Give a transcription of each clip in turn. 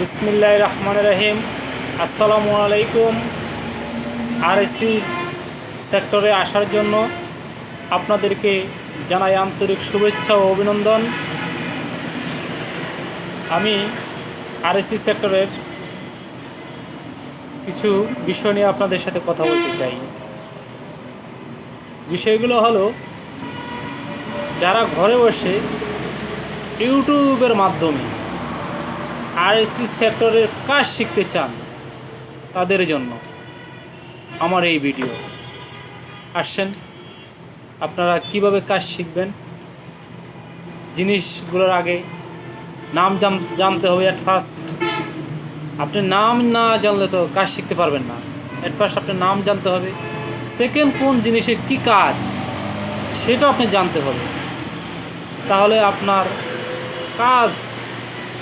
বিসমিল্লাহ রহমান রহিম। আসসালামু আলাইকুম আরএসসি সেক্টরে আসার জন্য আপনাদেরকে জানাই আন্তরিক শুভেচ্ছা ও অভিনন্দন। আমি আরএসসি সেক্টরের কিছু বিষয় নিয়ে আপনাদের সাথে কথা বলতে চাই। বিষয়গুলো হলো, যারা ঘরে বসে ইউটিউবের মাধ্যমে আরএসসি সেক্টরের কাজ শিখতে চান তাদের জন্য আমার এই ভিডিও। আসেন, আপনারা কীভাবে কাজ শিখবেন? জিনিসগুলোর আগে নাম জান- জানতে হবে অ্যাট ফার্স্ট আপনি নাম না জানলে তো কাজ শিখতে পারবেন না। অ্যাট ফার্স্ট আপনার নাম জানতে হবে। সেকেন্ড কোন জিনিসের কী কাজ, সেটা আপনি জানতে হবে। তাহলে আপনার কাজ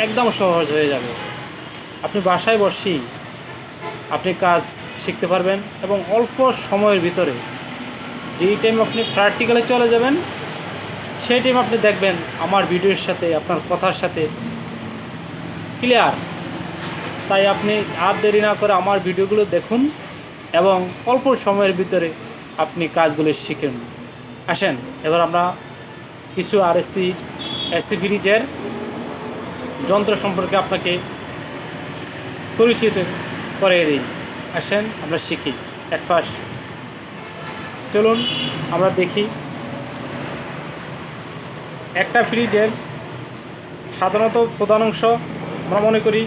একদম সহজ হয়ে যাবে। আপনি বাসায় বসেই আপনি কাজ শিখতে পারবেন এবং অল্প সময়ের ভিতরে যেই টাইম আপনি প্র্যাকটিক্যালে চলে যাবেন, সেই টাইম আপনি দেখবেন আমার ভিডিওর সাথে, আপনার কথার সাথে ক্লিয়ার তাই আপনি আর দেরি না করে আমার ভিডিওগুলো দেখুন এবং অল্প সময়ের ভিতরে আপনি কাজগুলো শিখেন আসেন, এবার আমরা কিছু আরএসসি এসসি ফ্রিজের যন্ত্র সম্পর্কে আপনাকে পরিচিত করে দিই। আসেন, আমরা শিখি। ফার্স্ট চলুন, আমরা দেখি। একটা ফ্রিজের সাধারণত প্রধান অংশ আমরা মনে করি।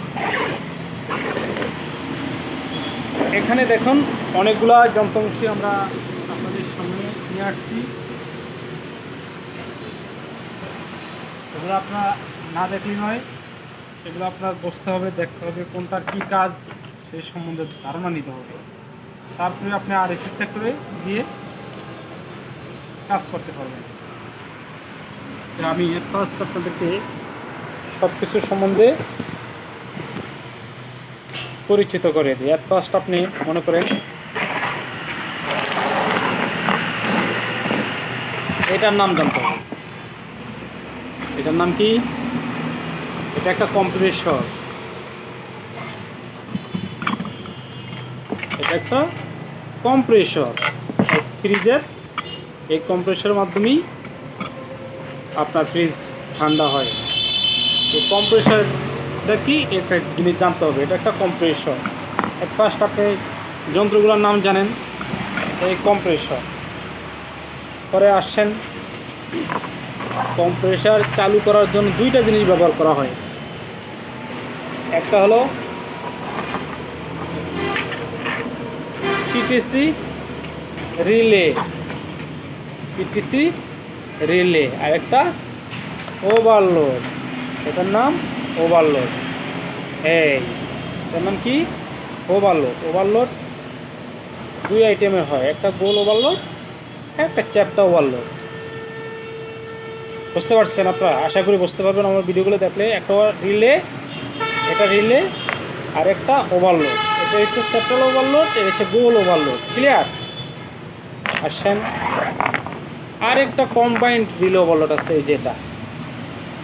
এখানে দেখুন, অনেকগুলা যন্ত্রাংশই আমরা আপনাদের সামনে নিয়ে আসছি। এগুলো আপনার না দেখলেই নয় এগুলো আপনার বসতে হবে, দেখতে হবে কোনটার কী কাজ, সেই সম্বন্ধে ধারণা নিতে হবে। তারপরে আপনি আর এসি সেক্টরে গিয়ে কাজ করতে পারবেন। আমি ফার্স্ট আপনাদেরকে সব কিছু সম্বন্ধে পরিচিত করে দিই। এর ফার্স্ট আপনি মনে করেন, এটার নাম জানতে হবে। এটার নাম কি? এটা একটা কম্প্রেসর। এটা একটা কম্প্রেসর। ফ্রিজের, এই কম্প্রেসরের মাধ্যমেই আপনার ফ্রিজ ঠান্ডা হয়। এই কম্প্রেসরটা কি? একটা জিনিস জানতে হবে। এটা একটা কম্প্রেসর। এট ফার্স্ট আপনি যন্ত্রগুলোর নাম জানেন। এই কম্প্রেসর। পরে আসছেন কম্প্রেসার চালু করার জন্য দুইটা জিনিস ব্যবহার করা হয়। একটা হলো পিটিসি রিলে পিটিসি রিলে আর একটা ওভারলোড এটার নাম ওভারলোড এই, এটার নাম কি? ওভারলোড ওভারলোড দুই আইটেমের হয়, একটা গোল ওভারলোড একটা চ্যাপটা ওভারলোড বুঝতে পারছেন আপনারা? আশা করি বুঝতে পারবেন আমার ভিডিওগুলো দেখলে। একটা রিলে এটা রিলে আর একটা ওভারলোড এটা হচ্ছে সেন্ট্রাল ওভারলোড এটা হচ্ছে গোল ওভারলোড ক্লিয়ার আসেন। আর একটা কম্বাইন্ড রিলে ওভারলোড আছে এই যেটা।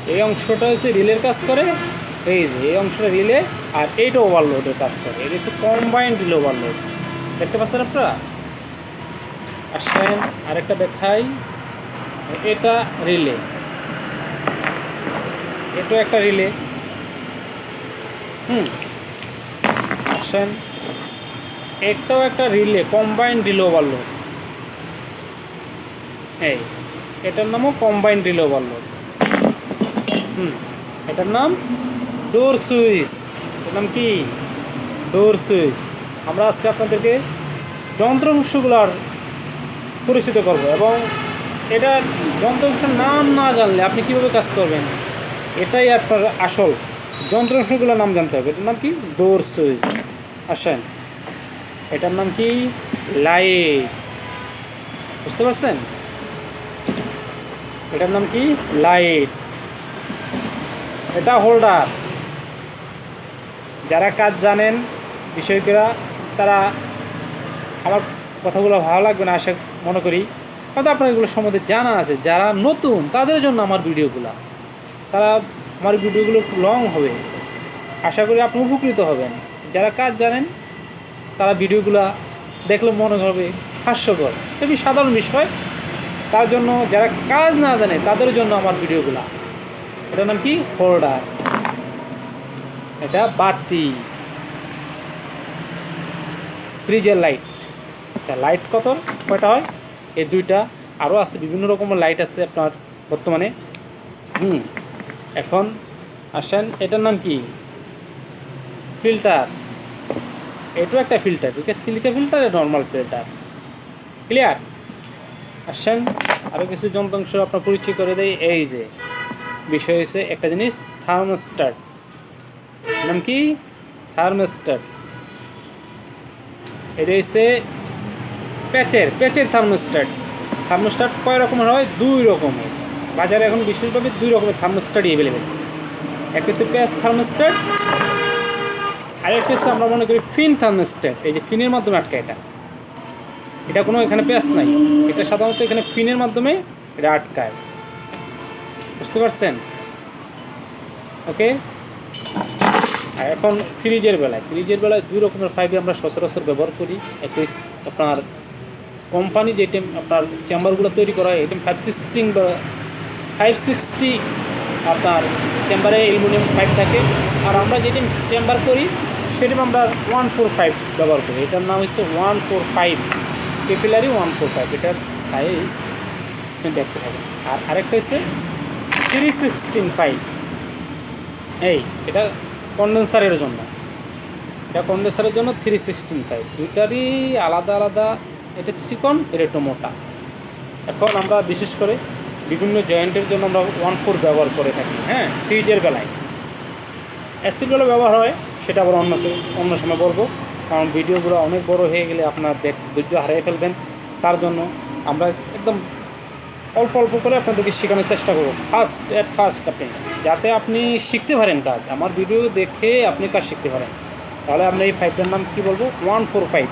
এই অংশটা হচ্ছে রিলের কাজ করে, এই যে, এই অংশটা রিলে আর এইটা ওভারলোডের কাজ করে। এটা হচ্ছে কম্বাইন্ড রিলে ওভারলোড দেখতে পাচ্ছেন আপনারা? আসেন, আরেকটা দেখাই। এটা রিলে। এটা একটা রিলে। হুম। আসেন। এটাও একটা রিলে কম্বাইন্ড রিলে ওভারলোড এই, এটার নামও কম্বাইন্ড রিলে ওভারলোড হুম, এটার নাম ডোর সুইচ এটার নাম কি? ডোর সুইচ আমরা আজকে আপনাদেরকে যন্ত্রাংশগুলোর পরিচিত করব এবং এটা যন্ত্রাংশের নাম না জানলে আপনি কীভাবে কাজ করবেন? এটাই আপনার আসল। যন্ত্রাংশগুলোর নাম জানতে হবে। এটার নাম কি? Door switch. আসেন। এটার নাম কি? লাইট। বুঝতে পারছেন? এটার নাম কি? লাইট। এটা হোল্ডার। যারা কাজ জানেন, বিষয়করা, তারা আমার কথাগুলো ভালো লাগবে না, আশা মনে করি। হয়তো আপনার এগুলো সম্বন্ধে জানা আছে। যারা নতুন, তাদের জন্য আমার ভিডিওগুলো। তারা আমার ভিডিওগুলো একটু লং হবে। আশা করি আপনি উপকৃত হবেন। যারা কাজ জানেন, তারা ভিডিওগুলো দেখলে মনে হবে হাস্যকর। খুবই সাধারণ বিষয়। তার জন্য যারা কাজ না জানে, তাদের জন্য আমার ভিডিওগুলো। এটার নাম কি? হোল্ডার এটা বাতি ফ্রিজের লাইট তা লাইট কত? কয়টা হয়? এই দুইটা। আরও আছে, বিভিন্ন রকমের লাইট আছে আপনার বর্তমানে। হুম। এখন আসেন, এটার নাম কি? ফিল্টার। এটাও একটা ফিল্টার আছে? Silica filter normal filter. Clear? আসেন আরও কিছু যন্ত্রাংশ আপনার পরিচয় করে দেয় এই যে, বিষয় হচ্ছে একটা জিনিস থার্মোস্টাট নাম কি? থার্মোস্টাট এটা হচ্ছে প্যাচের প্যাচের থার্মোস্টাট থার্মোস্টাট কয় রকমের হয়? দুই রকমের। বাজারে এখন বিশেষভাবে দুই রকমের থার্মোস্টাটই অ্যাভেলেবেল একটা হচ্ছে প্যাস থার্মোস্টাট আর একটা হচ্ছে আমরা মনে করি ফিন থার্মোস্টাট এই যে ফিনের মাধ্যমে আটকে এটা। এটা কোনো এখানে প্যাচ নাই। এটা সাধারণত এখানে ফিনের মাধ্যমে এটা আটকায়। বুঝতে পারছেন? ওকে আর এখন ফ্রিজের বেলায়। ফ্রিজের বেলায় দুই রকমের ফাইভে আমরা সচরাচর ব্যবহার করি। একটা আপনার কোম্পানি যে আপনার চেম্বারগুলো তৈরি করা হয় এটি ফাইভ সিক্সটিন বা ফাইভ সিক্সটি আপনার চেম্বারে অ্যালুমিনিয়াম পাইপ থাকে আর আমরা যেটি চেম্বার করি সেটি আমরা ওয়ান ফোর ফাইভ ব্যবহার করি এটার নাম হচ্ছে one four five capillary one four five এটার সাইজ দেখতে থাকেন আর আরেকটা হচ্ছে থ্রি সিক্সটিন ফাইভ এই এটা কন্ডেন্সারের জন্য এটা কন্ডেন্সারের জন্য থ্রি সিক্সটিন ফাইভ দুইটারই আলাদা আলাদা এটা চিকন এটা একটু মোটা এখন আমরা বিশেষ করে বিভিন্ন জয়েন্টের জন্য আমরা ওয়ান ফোর ব্যবহার করে থাকি হ্যাঁ? ফ্রিজের বেলায়। অ্যাসিড বেলা ব্যবহার হয়, সেটা আবার অন্য অন্য সময় বলব কারণ ভিডিওগুলো অনেক বড় হয়ে গেলে আপনার দেখ ধৈর্য হারিয়ে ফেলবেন। তার জন্য আমরা একদম অল্প অল্প করে আপনাদেরকে শেখানোর চেষ্টা করব। ফার্স্ট অ্যাট ফার্স্ট আপনি, যাতে আপনি শিখতে পারেন কাজ। আমার ভিডিও দেখে আপনি কাজ শিখতে পারেন। তাহলে আমরা এই ফাইভটার নাম কী বলব? ওয়ান ফোর ফাইভ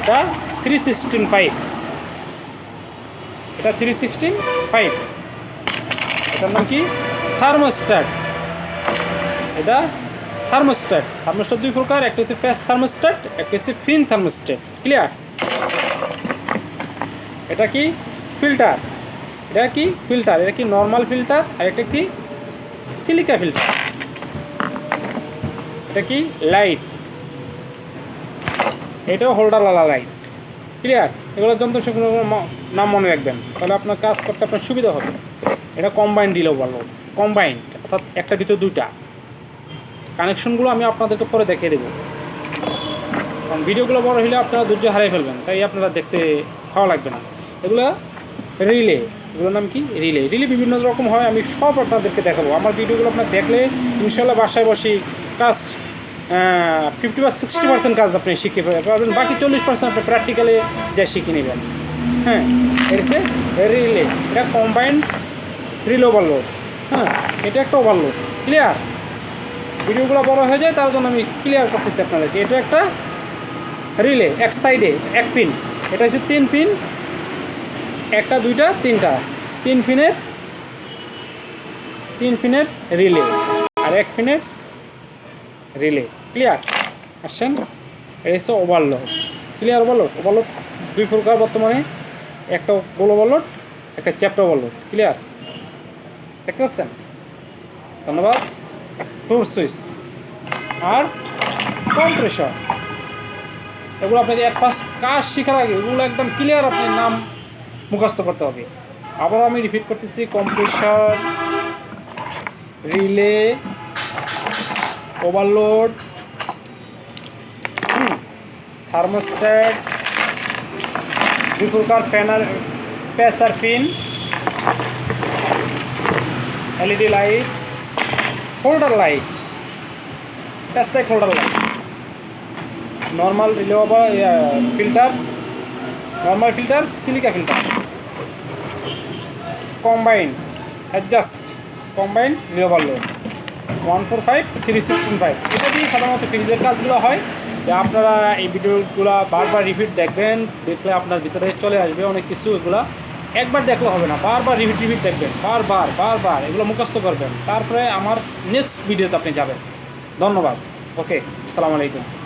এটা থ্রি সিক্সটিন ফাইভ এটা থ্রি সিক্সটি ফাইভ এটার নাম কি? থার্মোস্ট্যাট এটা থার্মোস্ট্যাট থার্মোস্ট্যাট দুই প্রকার, একটা হচ্ছে ফ্যাস থার্মোস্ট্যাট একটা হচ্ছে ফিন থার্মোস্ট্যাট ক্লিয়ার এটা কি? ফিল্টার এটা কি? ফিল্টার এটা কি নর্মাল ফিল্টার আর এটা কি? সিলিকা ফিল্টার এটা কি? লাইট এটাও হোল্ডারওয়ালা লাইট ক্লিয়ার এগুলো যন্ত্রসংখ্য নাম মনে রাখবেন। তাহলে আপনার কাজ করতে আপনার সুবিধা হবে। এটা কম্বাইন্ড দিলেও ভালো কম্বাইন্ড অর্থাৎ একটা ভিতরে দুইটা। কানেকশনগুলো আমি আপনাদেরকে পরে দেখিয়ে দেবো। কারণ ভিডিওগুলো বড় হলে আপনারা ধৈর্য হারিয়ে ফেলবেন। তাই আপনারা দেখতে ভালো লাগবে না। এগুলো রিলে এগুলোর নাম কি? রিলে রিলে বিভিন্ন রকম হয়। আমি সব আপনাদেরকে দেখাবো। আমার ভিডিওগুলো আপনার দেখলে ইনশাল্লাহ বাসায় বসে কাজ ফিফটি বা সিক্সটি পার্সেন্ট কাজ আপনি শিখে পারবেন, বাকি চল্লিশ পার্সেন্ট আপনি প্র্যাকটিক্যালে যা শিখে নেবেন। হ্যাঁ এটা রিলে এটা কম্বাইন্ড রিল ওভারলোড হ্যাঁ এটা একটা ওভারলোড ক্লিয়ার ভিডিওগুলো বড় হয়ে যায়, তার জন্য আমি ক্লিয়ার করতেছি আপনাদেরকে। এটা একটা রিলে এক সাইডে এক পিন এটা হচ্ছে তিন পিন একটা, দুইটা, তিনটা। তিন পিনের তিন পিনের রিলে আর এক পিনের রিলে ক্লিয়ার আসছেন এটা হচ্ছে ওভারলোড ক্লিয়ার ওভারলোড ওভারলোড দুই প্রকার বর্তমানে। একটা গোল ওভারলোড একটা চ্যাপ্টার ওভারলোড ক্লিয়ার দেখতে পাচ্ছেন? ধন্যবাদ। ফ্লোর সুইচ আর কম্প্রেশর এগুলো আপনাকে এক ফার্স্ট কাজ শেখার আগে, এগুলো একদম ক্লিয়ার আপনি নাম মুখস্থ করতে হবে। আবার আমি রিপিট করতেছি কম্প্রেশন রিলে ওভারলোড থার্মোস্ট্যাট দুই প্রকার ফ্যানার pressure pin LED light holder light plastic holder light. Normal রিলেওয়াবা filter, normal filter, silica filter. Combine, adjust, combine রিলেওয়ার load. One four five, three sixteen five. এটা দিয়ে সাধারণত ফ্রিজের কাজগুলো হয়। আপনারা এই ভিডিওগুলো বারবার রিপিট দেখবেন, দেখলে আপনার ভিতরে চলে আসবে অনেক কিছু, এগুলা একবার দেখলে হবে না, বারবার রিপিট রিপিট দেখবেন, বারবার বারবার এগুলো মুখস্থ করবেন। তারপরে আমার নেক্সট ভিডিওতে আপনি যাবেন। ধন্যবাদ। ওকে আসসালামু আলাইকুম।